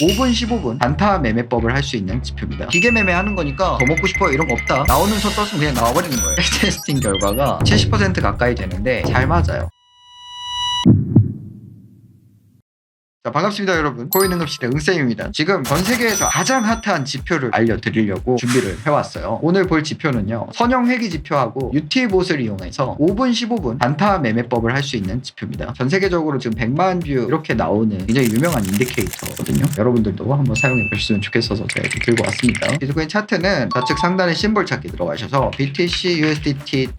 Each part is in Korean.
5분 15분 단타 매매법을 할 수 있는 지표입니다. 기계 매매하는 거니까 더 먹고 싶어 이런 거 없다. 나오는 선 떴으면 그냥 나와버리는 거예요. 테스팅 결과가 70% 가까이 되는데 잘 맞아요. 자, 반갑습니다, 여러분. 코인 응급실의 응쌤입니다. 지금 전 세계에서 가장 핫한 지표를 알려드리려고 준비를 해왔어요. 오늘 볼 지표는요, 선형 회귀 지표하고 UT봇을 이용해서 5분, 15분 단타 매매법을 할 수 있는 지표입니다. 전 세계적으로 지금 100만 뷰 이렇게 나오는 굉장히 유명한 인디케이터거든요. 여러분들도 한번 사용해 보셨으면 좋겠어서 제가 들고 왔습니다. 비트코인 차트는 좌측 상단에 심볼 찾기 들어가셔서 BTC USDT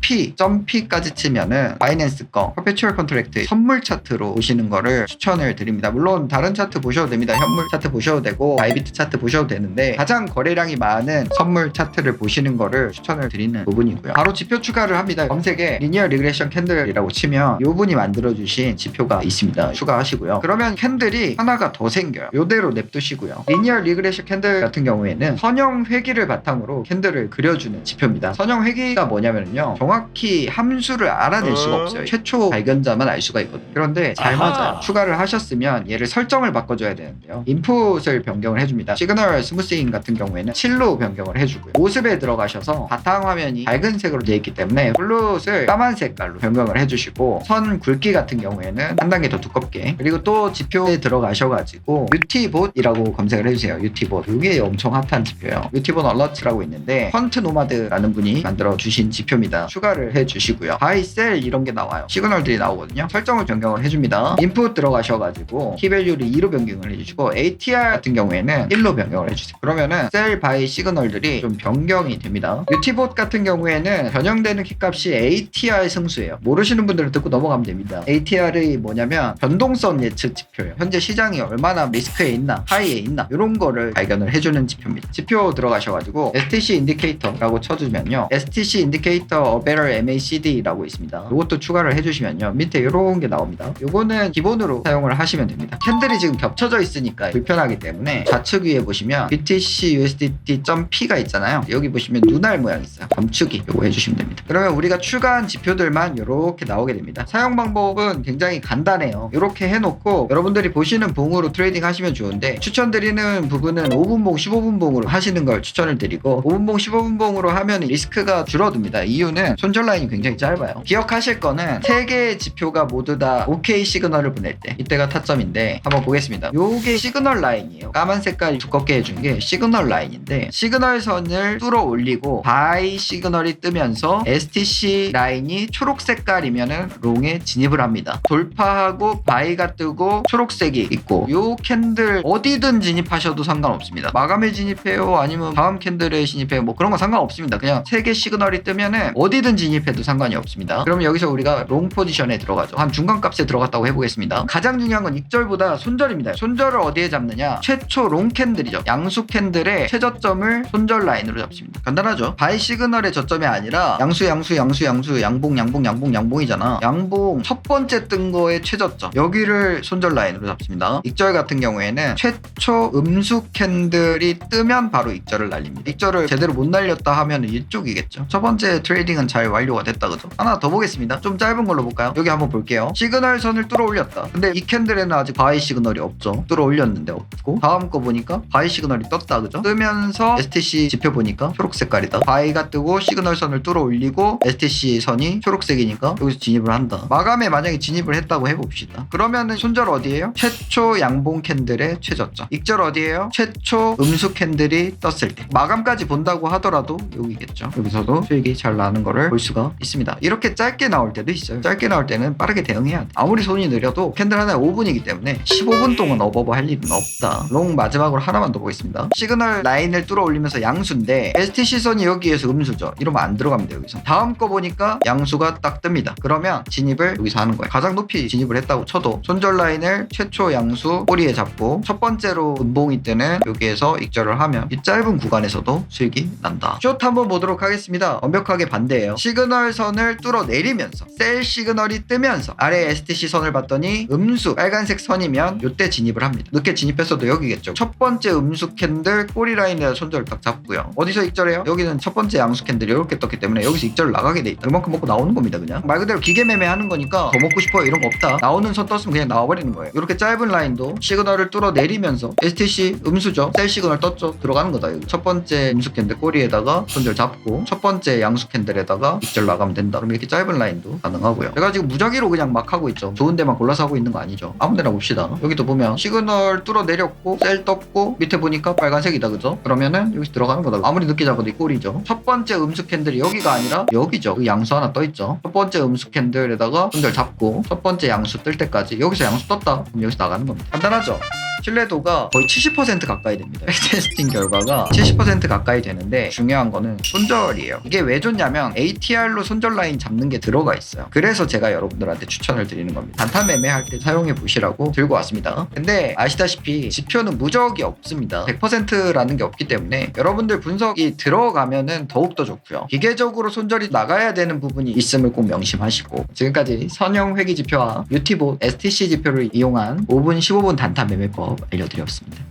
.p .p까지 치면은 바이낸스 거 퍼페추얼 컨트랙트 선물 차트로 보시는 거를 추천을 드립니다. 물론 다른 차트 보셔도 됩니다. 현물 차트 보셔도 되고 바이비트 차트 보셔도 되는데 가장 거래량이 많은 선물 차트를 보시는 거를 추천을 드리는 부분이고요. 바로 지표 추가를 합니다. 검색에 리니어 리그레션 캔들이라고 치면 요 분이 만들어 주신 지표가 있습니다. 추가하시고요. 그러면 캔들이 하나가 더 생겨요. 요대로 냅두시고요. 리니어 리그레션 캔들 같은 경우에는 선형 회기를 바탕으로 캔들을 그려주는 지표입니다. 선형 회기가 뭐냐면요. 정확히 함수를 알아낼 수가 없어요. 최초 발견자만 알 수가 있거든요. 그런데 잘. 맞아요. 추가를 하셨으면 얘를 설정을 바꿔줘야 되는데요. 인풋을 변경을 해줍니다. 시그널 스무싱 같은 경우에는 7로 변경을 해주고요. 모습에 들어가셔서 바탕 화면이 밝은 색으로 되어 있기 때문에 플롯을 까만 색깔로 변경을 해주시고 선 굵기 같은 경우에는 한 단계 더 두껍게 그리고 또 지표에 들어가셔가지고 UT봇이라고 검색을 해주세요. UT봇 이게 엄청 핫한 지표예요. UT봇 얼러트라고 있는데 펀트 노마드라는 분이 만들어 주신 지표입니다. 추가를 해주시고요. 바이 셀 이런 게 나와요. 시그널들이 나오거든요. 설정을 변경을 해줍니다. 인풋 들어가셔가지고 키밸류를 2로 변경을 해주시고 ATR 같은 경우에는 1로 변경을 해주세요. 그러면은 셀 바이 시그널들이 좀 변경이 됩니다. UT봇 같은 경우에는 변형되는 키값이 ATR 승수예요. 모르시는 분들은 듣고 넘어가면 됩니다. ATR이 뭐냐면 변동성 예측 지표예요. 현재 시장이 얼마나 리스크에 있나, 하이에 있나 이런 거를 발견을 해주는 지표입니다. 지표 들어가셔가지고 STC 인디케이터라고 쳐주면요. STC 인디케이터 어베럴 MACD라고 있습니다. 이것도 추가를 해주시면요. 밑에 이런 게 나옵니다. 요거는 기본으로 사용을 하시면 됩니다. 캔들이 지금 겹쳐져 있으니까 불편하기 때문에 좌측 위에 보시면 BTC USDT.p가 있잖아요. 여기 보시면 눈알 모양 있어요. 검축이 요거 해주시면 됩니다. 그러면 우리가 추가한 지표들만 이렇게 나오게 됩니다. 사용 방법은 굉장히 간단해요. 이렇게 해놓고 여러분들이 보시는 봉으로 트레이딩 하시면 좋은데 추천드리는 부분은 5분봉, 15분봉으로 하시는 걸 추천을 드리고 5분봉, 15분봉으로 하면 리스크가 줄어듭니다. 이유는 손절 라인이 굉장히 짧아요. 기억하실 거는 세 개의 지표가 모두 다 OK 시그널을 보낼 때 이때가 타 점인데 한번 보겠습니다. 요게 시그널 라인이에요. 까만 색깔 두껍게 해준 게 시그널 라인인데 시그널 선을 뚫어 올리고 바이 시그널이 뜨면서 STC 라인이 초록 색깔이면은 롱에 진입을 합니다. 돌파하고 바이가 뜨고 초록색이 있고 요 캔들 어디든 진입하셔도 상관없습니다. 마감에 진입해요 아니면 다음 캔들에 진입해요 뭐 그런 거 상관없습니다. 그냥 세 개 시그널이 뜨면은 어디든 진입해도 상관이 없습니다. 그러면 여기서 우리가 롱 포지션에 들어가죠. 한 중간 값에 들어갔다고 해보겠습니다. 가장 중요한 건 익절보다 손절입니다. 손절을 어디에 잡느냐? 최초 롱 캔들이죠. 양수 캔들의 최저점을 손절 라인으로 잡습니다. 간단하죠. 바이 시그널의 저점이 아니라 양수 양수 양수 양수 양봉 양봉 양봉 양봉이잖아. 양봉 첫 번째 뜬 거의 최저점 여기를 손절 라인으로 잡습니다. 익절 같은 경우에는 최초 음수 캔들이 뜨면 바로 익절을 날립니다. 익절을 제대로 못 날렸다 하면 이쪽이겠죠. 첫 번째 트레이딩은 잘 완료가 됐다 그죠? 하나 더 보겠습니다. 좀 짧은 걸로 볼까요? 여기 한번 볼게요. 시그널 선을 뚫어 올렸다. 근데 이 캔들에는 아직 바이 시그널이 없죠. 뚫어 올렸는데 없고 다음 거 보니까 바이 시그널이 떴다 그죠? 뜨면서 STC 지표 보니까 초록 색깔이다. 바이가 뜨고 시그널 선을 뚫어 올리고 STC 선이 초록색이니까 여기서 진입을 한다. 마감에 만약에 진입을 했다고 해봅시다. 그러면은 손절 어디예요? 최초 양봉 캔들의 최저점. 익절 어디예요? 최초 음수 캔들이 떴을 때. 마감까지 본다고 하더라도 여기겠죠. 여기서도 수익이 잘 나는 거를 볼 수가 있습니다. 이렇게 짧게 나올 때도 있어요. 짧게 나올 때는 빠르게 대응해야 돼. 아무리 손이 느려도 캔들 하나에 5분이 기 때문에 15분 동안 어버버 할 일은 없다. 롱 마지막으로 하나만 더 보겠습니다. 시그널 라인을 뚫어 올리면서 양수인데 STC 선이 여기에서 음수죠. 이러면 안 들어가면 돼요. 여기서. 다음 거 보니까 양수가 딱 뜹니다. 그러면 진입을 여기서 하는 거예요. 가장 높이 진입을 했다고 쳐도 손절 라인을 최초 양수 꼬리에 잡고 첫 번째로 음봉이 뜨는 여기에서 익절을 하면 이 짧은 구간에서도 수익이 난다. 숏 한번 보도록 하겠습니다. 완벽하게 반대예요. 시그널 선을 뚫어 내리면서 셀 시그널이 뜨면서 아래 STC 선을 봤더니 음수 빨간 색 선이면 이때 진입을 합니다. 늦게 진입했어도 여기겠죠. 첫 번째 음수 캔들 꼬리 라인에다 손절을 딱 잡고요. 어디서 익절해요? 여기는 첫 번째 양수 캔들이 이렇게 떴기 때문에 여기서 익절 나가게 돼 있다. 그만큼 먹고 나오는 겁니다, 그냥. 말 그대로 기계 매매하는 거니까 더 먹고 싶어 이런 거 없다. 나오는 선 떴으면 그냥 나와버리는 거예요. 이렇게 짧은 라인도 시그널을 뚫어 내리면서 STC 음수죠. 셀 시그널 떴죠. 들어가는 거다. 여기. 첫 번째 음수 캔들 꼬리에다가 손절 잡고 첫 번째 양수 캔들에다가 익절 나가면 된다. 그럼 이렇게 짧은 라인도 가능하고요. 지금 무작위로 그냥 막 하고 있죠. 좋은 데만 골라서 하고 있는 거 아니죠. 아무 데나 봅시다. 여기도 보면 시그널 뚫어 내렸고 셀 떴고 밑에 보니까 빨간색이다 그죠? 그러면은 여기서 들어가는 거다. 아무리 늦게 잡아도 이 꼴이죠. 첫 번째 음수 캔들이 여기가 아니라 여기죠. 그 양수 하나 떠 있죠. 첫 번째 음수 캔들에다가 손절 잡고 첫 번째 양수 뜰 때까지 여기서 양수 떴다. 그럼 여기서 나가는 겁니다. 간단하죠? 신뢰도가 거의 70% 가까이 됩니다. 테스팅 결과가 70% 가까이 되는데 중요한 거는 손절이에요. 이게 왜 좋냐면 ATR로 손절 라인 잡는 게 들어가 있어요. 그래서 제가 여러분들한테 추천을 드리는 겁니다. 단타 매매할 때 사용해 보시라고 들고 왔습니다. 근데 아시다시피 지표는 무적이 없습니다. 100%라는 게 없기 때문에 여러분들 분석이 들어가면은 더욱더 좋고요. 기계적으로 손절이 나가야 되는 부분이 있음을 꼭 명심하시고 지금까지 선형 회기 지표와 유티보 STC 지표를 이용한 5분 15분 단타 매매법 알려드렸습니다.